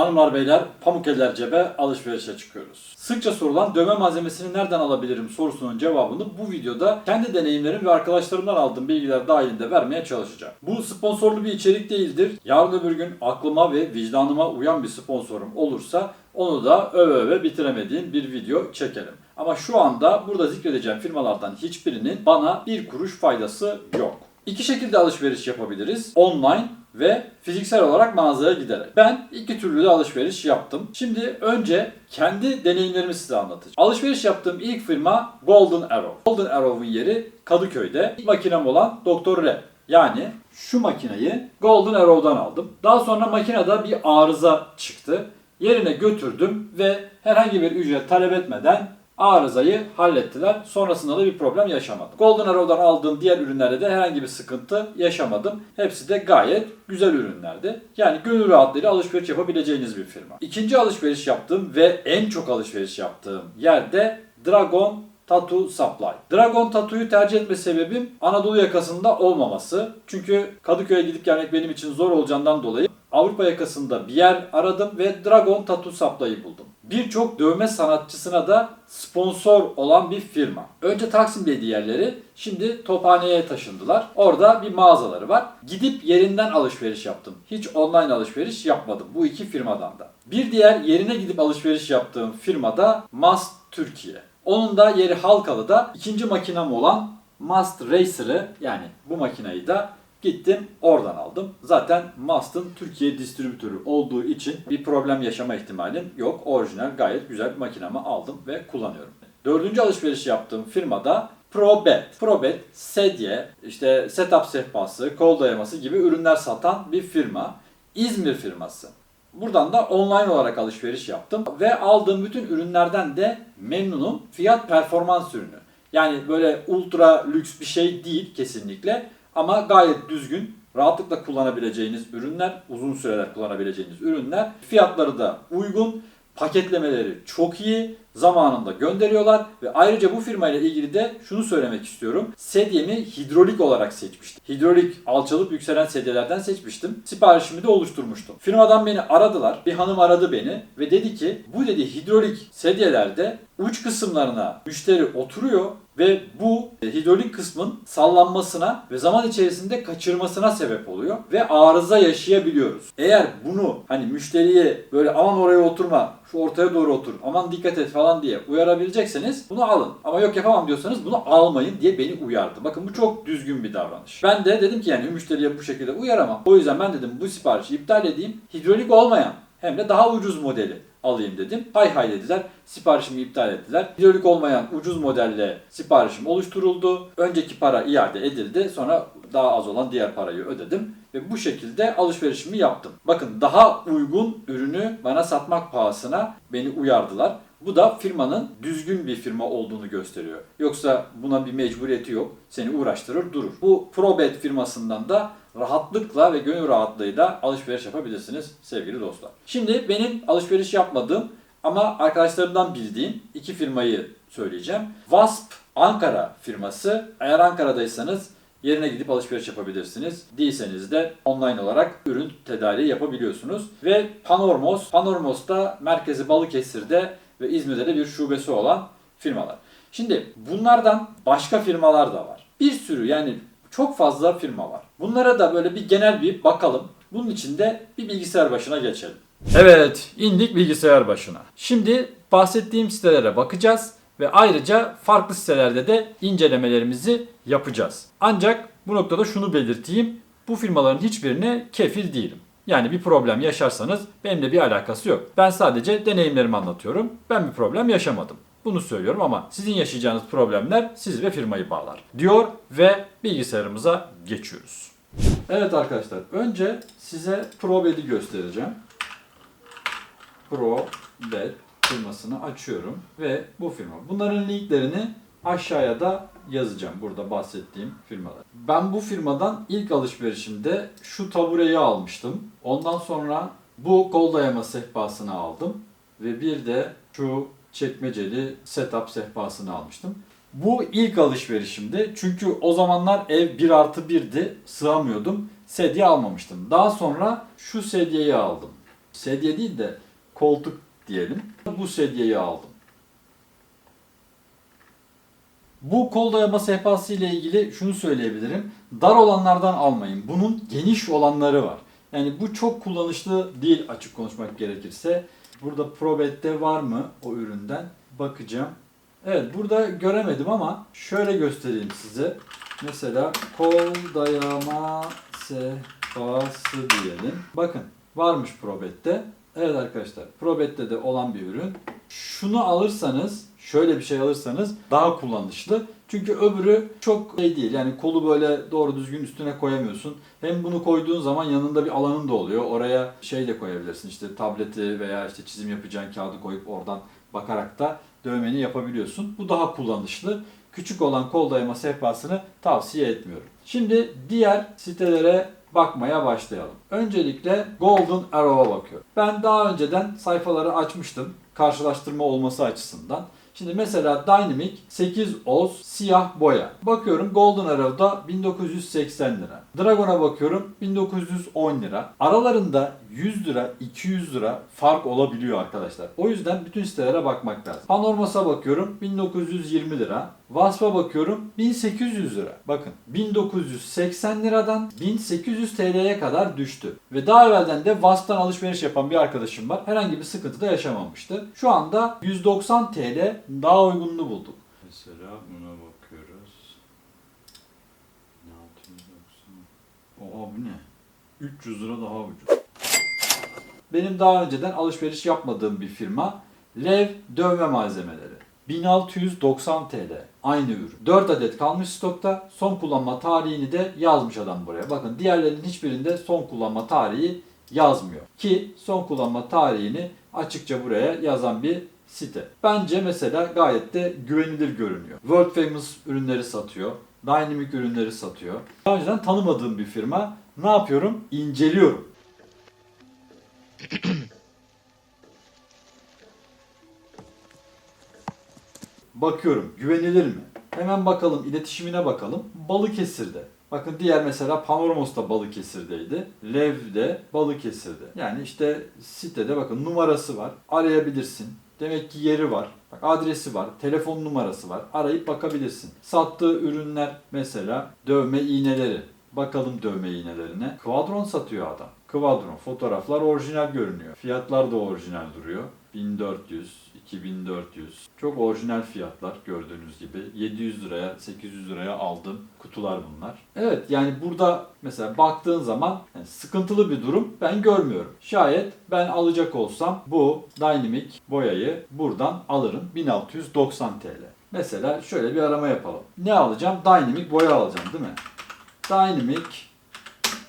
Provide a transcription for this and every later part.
Hanımlar beyler pamuk eller cebe alışverişe çıkıyoruz. Sıkça sorulan dövme malzemesini nereden alabilirim sorusunun cevabını bu videoda kendi deneyimlerim ve arkadaşlarımdan aldığım bilgiler dahilinde vermeye çalışacağım. Bu sponsorlu bir içerik değildir. Yarın öbür gün aklıma ve vicdanıma uyan bir sponsorum olursa onu da öve öve bitiremediğim bir video çekerim. Ama şu anda burada zikredeceğim firmalardan hiçbirinin bana bir kuruş faydası yok. İki şekilde alışveriş yapabiliriz. Online ve fiziksel olarak mağazaya giderek. Ben iki türlü de alışveriş yaptım. Şimdi önce kendi deneyimlerimi size anlatacağım. Alışveriş yaptığım ilk firma Golden Arrow. Golden Arrow'un yeri Kadıköy'de. İlk makinem olan Dr. Red. Yani şu makineyi Golden Arrow'dan aldım. Daha sonra makinede bir arıza çıktı. Yerine götürdüm ve herhangi bir ücret talep etmeden arızayı hallettiler. Sonrasında da bir problem yaşamadım. Golden Arrow'dan aldığım diğer ürünlerde de herhangi bir sıkıntı yaşamadım. Hepsi de gayet güzel ürünlerdi. Yani gönül rahatlığıyla alışveriş yapabileceğiniz bir firma. İkinci alışveriş yaptığım ve en çok alışveriş yaptığım yerde Dragon Tattoo Supply. Dragon Tattoo'yu tercih etme sebebim Anadolu yakasında olmaması. Çünkü Kadıköy'e gidip gelmek benim için zor olacağından dolayı Avrupa yakasında bir yer aradım ve Dragon Tattoo Supply'ı buldum. Birçok dövme sanatçısına da sponsor olan bir firma. Önce Taksim'deydi yerleri, şimdi Tophane'ye taşındılar. Orada bir mağazaları var. Gidip yerinden alışveriş yaptım. Hiç online alışveriş yapmadım bu iki firmadan da. Bir diğer yerine gidip alışveriş yaptığım firmada Mast Türkiye. Onun da yeri Halkalı'da ikinci makinem olan Mast Racer'ı yani bu makinayı da gittim oradan aldım. Zaten Mast'ın Türkiye distribütörü olduğu için bir problem yaşama ihtimalim yok. Orijinal gayet güzel bir makinamı aldım ve kullanıyorum. Dördüncü alışveriş yaptığım firmada Probet. Probet, sedye, işte setup sehpası, kol dayaması gibi ürünler satan bir firma. İzmir firması. Buradan da online olarak alışveriş yaptım ve aldığım bütün ürünlerden de memnunum. Fiyat performans ürünü. Yani böyle ultra lüks bir şey değil kesinlikle ama gayet düzgün, rahatlıkla kullanabileceğiniz ürünler, uzun süreler kullanabileceğiniz ürünler. Fiyatları da uygun, paketlemeleri çok iyi, zamanında gönderiyorlar ve ayrıca bu firma ile ilgili de şunu söylemek istiyorum. Sedyemi hidrolik olarak seçmiştim. Hidrolik alçalıp yükselen sedyelerden seçmiştim. Siparişimi de oluşturmuştum. Firmadan beni aradılar. Bir hanım aradı beni ve dedi ki bu dedi hidrolik sedyelerde uç kısımlarına müşteri oturuyor ve bu hidrolik kısmın sallanmasına ve zaman içerisinde kaçırmasına sebep oluyor ve arıza yaşayabiliyoruz. Eğer bunu hani müşteriye böyle aman oraya oturma, şu ortaya doğru otur, aman dikkat et falan diye uyarabilecekseniz bunu alın. Ama yok yapamam diyorsanız bunu almayın diye beni uyardı. Bakın bu çok düzgün bir davranış. Ben de dedim ki yani müşteriye bu şekilde uyaramam. O yüzden ben dedim bu siparişi iptal edeyim. Hidrolik olmayan hem de daha ucuz modeli alayım dedim. Hay hay dediler. Siparişimi iptal ettiler. Hidrolik olmayan ucuz modelle siparişim oluşturuldu. Önceki para iade edildi. Sonra daha az olan diğer parayı ödedim. Ve bu şekilde alışverişimi yaptım. Bakın daha uygun ürünü bana satmak pahasına beni uyardılar. Bu da firmanın düzgün bir firma olduğunu gösteriyor. Yoksa buna bir mecburiyeti yok. Seni uğraştırır durur. Bu Probet firmasından da rahatlıkla ve gönül rahatlığıyla alışveriş yapabilirsiniz sevgili dostlar. Şimdi benim alışveriş yapmadığım ama arkadaşlarımdan bildiğim iki firmayı söyleyeceğim. Wasp Ankara firması. Eğer Ankara'daysanız yerine gidip alışveriş yapabilirsiniz. Değilseniz de online olarak ürün tedariği yapabiliyorsunuz. Ve Panormos. Panormos da merkezi Balıkesir'de ve İzmir'de de bir şubesi olan firmalar. Şimdi bunlardan başka firmalar da var. Bir sürü yani çok fazla firma var. Bunlara da böyle bir genel bir bakalım. Bunun için de bir bilgisayar başına geçelim. Evet, indik bilgisayar başına. Şimdi bahsettiğim sitelere bakacağız ve ayrıca farklı sitelerde de incelemelerimizi yapacağız. Ancak bu noktada şunu belirteyim. Bu firmaların hiçbirine kefil değilim. Yani bir problem yaşarsanız benimle bir alakası yok. Ben sadece deneyimlerimi anlatıyorum. Ben bir problem yaşamadım. Bunu söylüyorum ama sizin yaşayacağınız problemler siz ve firmayı bağlar. Diyor ve bilgisayarımıza geçiyoruz. Evet arkadaşlar önce size ProBed'i göstereceğim. ProBed firmasını açıyorum ve bu firma. Bunların linklerini aşağıya da yazacağım burada bahsettiğim firmalar. Ben bu firmadan ilk alışverişimde şu tabureyi almıştım. Ondan sonra bu kol dayama sehpasını aldım ve bir de şu çekmeceli setup sehpasını almıştım. Bu ilk alışverişimdi. Çünkü o zamanlar ev 1 artı 1'di. Sığamıyordum. Sedye almamıştım. Daha sonra şu sedyeyi aldım. Sedye değil de koltuk diyelim. Bu sedyeyi aldım. Bu kol dayama sehpası ile ilgili şunu söyleyebilirim. Dar olanlardan almayın. Bunun geniş olanları var. Yani bu çok kullanışlı değil açık konuşmak gerekirse. Burada Probet'te var mı o üründen? Bakacağım. Evet burada göremedim ama şöyle göstereyim size. Mesela kol dayama sehpası diyelim. Bakın varmış Probet'te. Evet arkadaşlar Probet'te de olan bir ürün. Şunu alırsanız şöyle bir şey alırsanız daha kullanışlı. Çünkü öbürü çok şey değil. Yani kolu böyle doğru düzgün üstüne koyamıyorsun. Hem bunu koyduğun zaman yanında bir alanın da oluyor. Oraya şey de koyabilirsin. İşte tableti veya işte çizim yapacağın kağıdı koyup oradan bakarak da dövmeni yapabiliyorsun. Bu daha kullanışlı. Küçük olan kol dayama sehpasını tavsiye etmiyorum. Şimdi diğer sitelere bakmaya başlayalım. Öncelikle Golden Arrow'a bakıyorum. Ben daha önceden sayfaları açmıştım karşılaştırma olması açısından. Şimdi mesela Dynamic 8 oz siyah boya. Bakıyorum Golden Arrow'da 1980 lira. Dragon'a bakıyorum 1910 lira. Aralarında 100 lira 200 lira fark olabiliyor arkadaşlar. O yüzden bütün sitelere bakmak lazım. Panormas'a bakıyorum 1920 lira. Wasp'a bakıyorum 1800 lira. Bakın 1980 liradan 1800 TL'ye kadar düştü. Ve daha evvelden de Wasp'tan alışveriş yapan bir arkadaşım var. Herhangi bir sıkıntı da yaşamamıştı. Şu anda 190 TL daha uygununu bulduk. Mesela buna bakıyoruz. 690. Oha bu ne? 300 lira daha ucuz. Benim daha önceden alışveriş yapmadığım bir firma Lev Dövme Malzemeleri. 1690 TL. Aynı ürün. 4 adet kalmış stokta. Son kullanma tarihini de yazmış adam buraya. Bakın diğerlerinin hiçbirinde son kullanma tarihi yazmıyor. Ki son kullanma tarihini açıkça buraya yazan bir site. Bence mesela gayet de güvenilir görünüyor. World Famous ürünleri satıyor. Dynamic ürünleri satıyor. Daha önceden tanımadığım bir firma. Ne yapıyorum? İnceliyorum. Bakıyorum güvenilir mi? Hemen bakalım iletişimine bakalım. Balıkesir'de. Bakın diğer mesela Panormos da Balıkesir'deydi. Lev de Balıkesir'de. Yani işte sitede bakın numarası var. Arayabilirsin. Demek ki yeri var. Bak adresi var, telefon numarası var. Arayıp bakabilirsin. Sattığı ürünler mesela dövme iğneleri. Bakalım dövme iğnelerine. Quadron satıyor adam. Quadron. Fotoğraflar orijinal görünüyor. Fiyatlar da orijinal duruyor. 1400, 2400. Çok orijinal fiyatlar gördüğünüz gibi. 700 liraya, 800 liraya aldığım kutular bunlar. Evet yani burada mesela baktığın zaman yani sıkıntılı bir durum ben görmüyorum. Şayet ben alacak olsam bu Dynamic boyayı buradan alırım 1690 TL. Mesela şöyle bir arama yapalım. Ne alacağım? Dynamic boya alacağım değil mi? Dynamic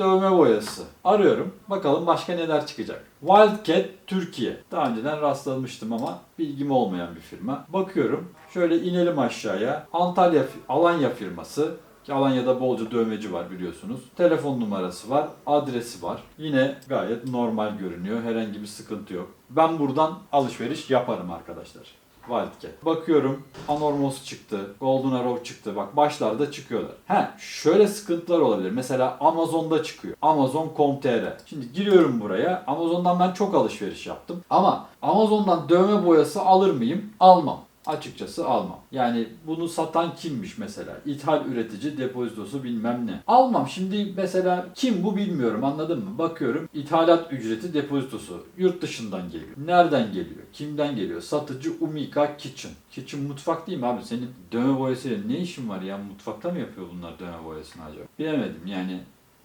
dövme boyası. Arıyorum. Bakalım başka neler çıkacak. Wildcat Türkiye. Daha önceden rastlamıştım ama bilgim olmayan bir firma. Bakıyorum. Şöyle inelim aşağıya. Antalya, Alanya firması. Ki Alanya'da bolca dövmeci var biliyorsunuz. Telefon numarası var, adresi var. Yine gayet normal görünüyor. Herhangi bir sıkıntı yok. Ben buradan alışveriş yaparım arkadaşlar. Wildcat. Bakıyorum Anormos çıktı, Golden Arrow çıktı. Bak başlarda çıkıyorlar. He şöyle sıkıntılar olabilir. Mesela Amazon'da çıkıyor. Amazon.com.tr. Şimdi giriyorum buraya. Amazon'dan ben çok alışveriş yaptım. Ama Amazon'dan dövme boyası alır mıyım? Almam. Açıkçası almam. Yani bunu satan kimmiş mesela? İthal üretici depozitosu bilmem ne. Almam. Şimdi mesela kim bu bilmiyorum anladın mı? Bakıyorum ithalat ücreti depozitosu. Yurt dışından geliyor. Nereden geliyor? Kimden geliyor? Satıcı Umika Kitchen. Kitchen mutfak değil mi abi? Senin dövme boyasıyla ne işin var ya? Mutfakta mı yapıyor bunlar dövme boyasını acaba? Bilemedim yani.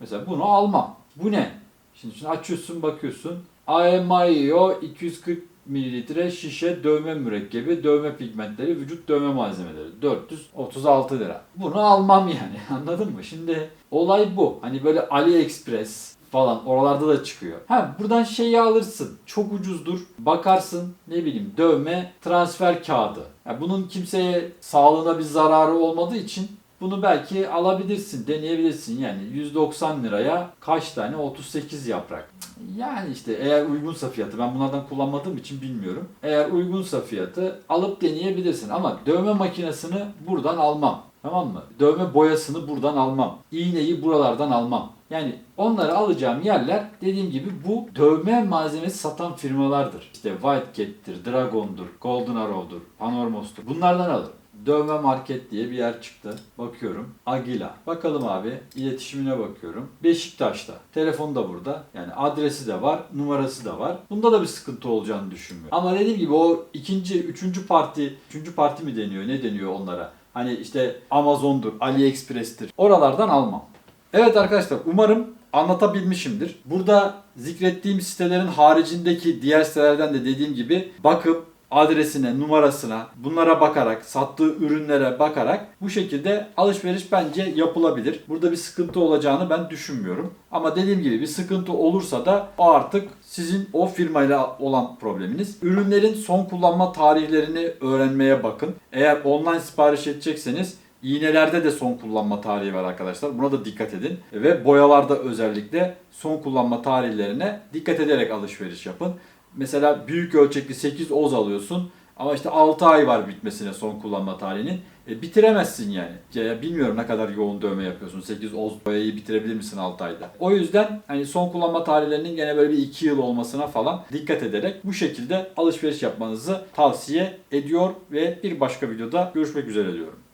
Mesela bunu almam. Bu ne? Şimdi, şimdi açıyorsun bakıyorsun. AMIO 240 mililitre şişe dövme mürekkebi, dövme pigmentleri, vücut dövme malzemeleri. 436 lira. Bunu almam yani anladın mı? Şimdi olay bu. Hani böyle AliExpress falan oralarda da çıkıyor. Ha buradan şeyi alırsın. Çok ucuzdur. Bakarsın ne bileyim dövme transfer kağıdı. Ya bunun kimseye sağlığına bir zararı olmadığı için bunu belki alabilirsin, deneyebilirsin. Yani 190 liraya kaç tane? 38 yaprak. Yani işte eğer uygunsa fiyatı, ben bunlardan kullanmadığım için bilmiyorum. Eğer uygunsa fiyatı alıp deneyebilirsin. Ama dövme makinesini buradan almam. Tamam mı? Dövme boyasını buradan almam. İğneyi buralardan almam. Yani onları alacağım yerler dediğim gibi bu dövme malzemesi satan firmalardır. İşte White Cat'tir, Dragon'dur, Golden Arrow'dur, Panormos'tur. Bunlardan alırım. Dövme Market diye bir yer çıktı. Bakıyorum. Agila. Bakalım abi. iletişimine bakıyorum. Beşiktaş'ta. Telefonu da burada. Yani adresi de var. Numarası da var. Bunda da bir sıkıntı olacağını düşünmüyorum. Ama dediğim gibi o ikinci, üçüncü parti, üçüncü parti mi deniyor? Ne deniyor onlara? Hani işte Amazon'dur, AliExpress'tir. Oralardan almam. Evet arkadaşlar umarım anlatabilmişimdir. Burada zikrettiğim sitelerin haricindeki diğer sitelerden de dediğim gibi bakıp adresine, numarasına, bunlara bakarak, sattığı ürünlere bakarak bu şekilde alışveriş bence yapılabilir. Burada bir sıkıntı olacağını ben düşünmüyorum. Ama dediğim gibi bir sıkıntı olursa da o artık sizin o firmayla olan probleminiz. Ürünlerin son kullanma tarihlerini öğrenmeye bakın. Eğer online sipariş edecekseniz İğnelerde de son kullanma tarihi var arkadaşlar. Buna da dikkat edin. Ve boyalarda özellikle son kullanma tarihlerine dikkat ederek alışveriş yapın. Mesela büyük ölçekli 8 oz alıyorsun ama işte 6 ay var bitmesine son kullanma tarihinin. E, bitiremezsin yani. Ya, bilmiyorum ne kadar yoğun dövme yapıyorsun. 8 oz boyayı bitirebilir misin 6 ayda? O yüzden hani son kullanma tarihlerinin gene böyle bir 2 yıl olmasına falan dikkat ederek bu şekilde alışveriş yapmanızı tavsiye ediyor ve bir başka videoda görüşmek üzere diyorum.